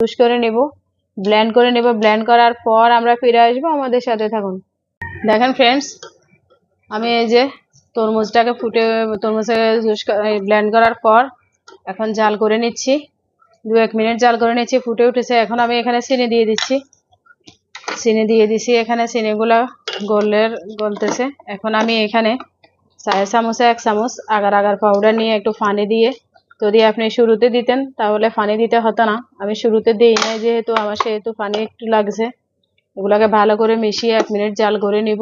Juice করে নেব। Blend করে নেব। ব্ল্যান্ড করার পর আমরা ফিরে আসব আমাদের সাথে থাকুন। দেখেন ফ্রেন্ডস আমি এই যে তরমুজটাকে ফুটে তরমুজের জুস ব্লেন্ড করার পর এখন জাল করে নিচ্ছি। দু এক মিনিট জাল করে নিচ্ছি, ফুটে উঠেছে। এখন আমি এখানে চিনি দিয়ে দিচ্ছি। চিনি দিয়ে দিছি, এখানে চিনিগুলা গলের, গলতেছে। এখন আমি এখানে চার চামচে এক চামচ, আগার আগার পাউডার নিয়ে একটু পানি দিয়ে যদি আপনি শুরুতে দিতেন, তাহলে পানি দিতে হতো না। আমি শুরুতে দিই নাই যেহেতু, আমার সেহেতু পানি একটু লাগছে। এগুলাকে ভালো করে মিশিয়ে এক মিনিট জাল করে নিব।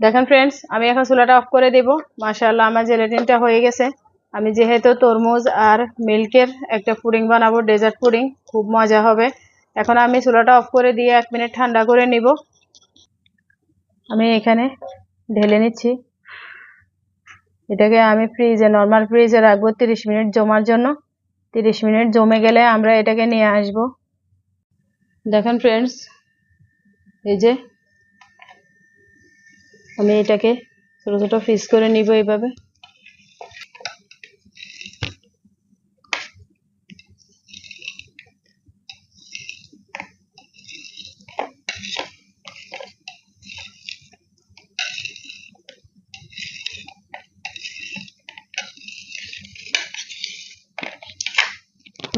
দেখেন ফ্রেন্ডস আমি এখন চুলাটা অফ করে দেব। মাশাআল্লাহ, আমার জেলেটিনটা হয়ে গেছে। আমি যেহেতু তরমুজ আর মিল্কের একটা পুডিং বানাবো ডেজার্ট পুডিং খুব মজা হবে। এখন আমি চুলাটা অফ করে দিয়ে এক মিনিট ঠান্ডা করে নিব। আমি এখানে ঢেলে নিচ্ছি। এটাকে আমি ফ্রিজে নর্মাল ফ্রিজে রাখব তিরিশ মিনিট জমার জন্য। তিরিশ মিনিট জমে গেলে আমরা এটাকে নিয়ে আসব। দেখেন ফ্রেন্ডস এই যে আমি এটাকে ছোটো ছোটো ফিস করে নিব এইভাবে।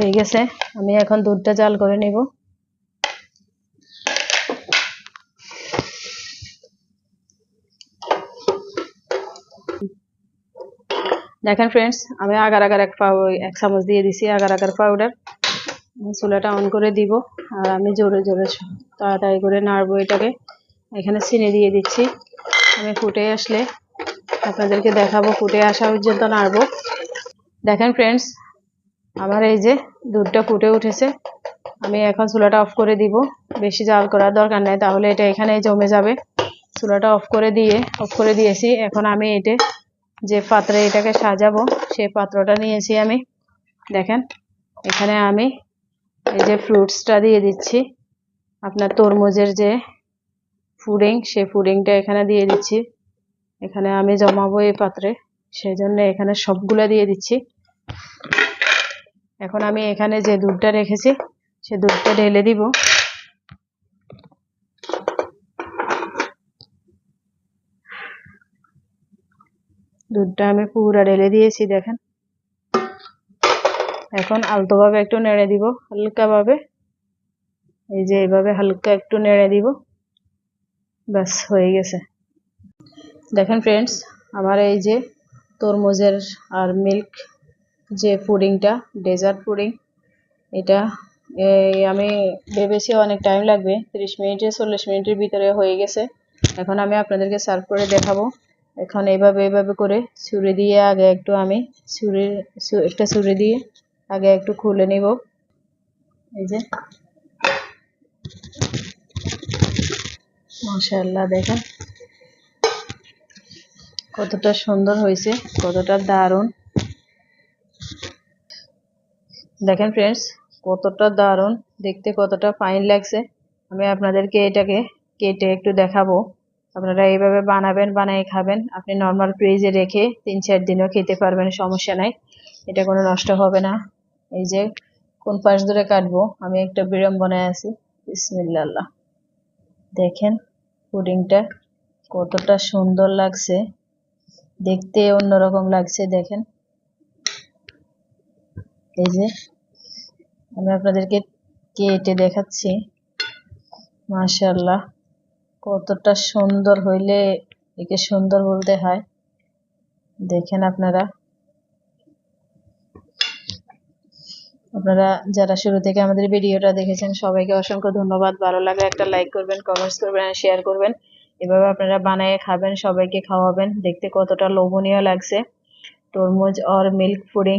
হয়ে গেছে। আমি এখন দুধটা জাল করে নিব। দেখেন ফ্রেন্ডস আমি আগার আগার এক পাউ এক চামচ দিয়ে দিছি আগার আগার পাউডার চুলাটা অন করে দিব আর আমি জোরে জোরে তাড়াতাড়ি করে নাড়বো এটাকে। এখানে চিনি দিয়ে দিচ্ছি। আমি ফুটে আসলে আপনাদেরকে দেখাবো, ফুটে আসা পর্যন্ত নাড়বো। দেখেন ফ্রেন্ডস আমার এই যে দুধটা ফুটে উঠেছে, আমি এখন চুলাটা অফ করে দিব। বেশি জাল করার দরকার নেই, তাহলে এটা এখানে জমে যাবে। চুলাটা অফ করে দিয়ে অফ করে দিয়েছি, এখন আমি এটা যে পাত্রে এটাকে সাজাবো সেই পাত্রটা নিয়েছি আমি। দেখেন, এখানে আমি এই যে ফ্রুটসটা দিয়ে দিচ্ছি। আপনার তরমুজের যে ফুডিং সেই ফুডিংটা এখানে দিয়ে দিচ্ছি। এখানে আমি জমাবো এই পাত্রে সেই জন্য এখানে সবগুলা দিয়ে দিচ্ছি। এখন আমি এখানে যে দুধটা রেখেছি, সে দুধটা ঢেলে দিব। দুধটা আমি পুরা ঢেলে দিয়েছি, দেখেন। এখন আলতোভাবে একটু নেড়ে দিব, হালকাভাবে। এই যে এইভাবে হালকা একটু নেড়ে দিব, ব্যাস, হয়ে গেছে। দেখেন ফ্রেন্ডস আমার এই যে তরমুজের আর মিল্ক যে পুডিংটা, ডেজার্ট পুডিং, এটা আমি ভেবেছি অনেক টাইম লাগবে। তিরিশ মিনিটে, চল্লিশ মিনিটের ভিতরে হয়ে গেছে। এখন আমি আপনাদেরকে সার্ভ করে দেখাবো। এখন এইভাবে এইভাবে করে ছুরি দিয়ে আগে একটু আমি ছুরি একটা ছুরি দিয়ে আগে একটু খুলে নিব। এই যে। মাশাআল্লাহ, দেখেন। কতটা সুন্দর হয়েছে, কতটা দারুণ। দেখেন ফ্রেন্ডস কতটা দারুণ, দেখতে কতটা ফাইন লাগছে। আমি আপনাদেরকে এটাকে কেটে একটু দেখাবো। আপনারা এইভাবে বানাবেন, বানিয়ে খাবেন। আপনি নর্মাল ফ্রিজে রেখে তিন চার দিনও খেতে পারবেন, সমস্যা নাই। এটা কোনো নষ্ট হবে না। এই যে, কোন পাশ ধরে কাটবো? আমি একটা বিড়ম্বনায় আছি। বিসমিল্লাহ। দেখেন, পুডিংটা কতটা সুন্দর লাগছে। দেখতে অন্যরকম লাগছে, দেখেন। এই যে আমি আপনাদেরকে কেটে দেখাচ্ছি। মাশাল্লাহ কতটা সুন্দর হইলে একে সুন্দর বলতে হয়। দেখেন আপনারা। আপনারা যারা শুরু থেকে আমাদের ভিডিওটা দেখেছেন, সবাইকে অসংখ্য ধন্যবাদ। ভালো লাগলে একটা লাইক করবেন কমেন্টস করবেন আর শেয়ার করবেন। এভাবে আপনারা বানিয়ে খাবেন, সবাইকে খাওয়াবেন। দেখতে কতটা লোভনীয় লাগছে। তরমুজ আর মিল্ক পুডিং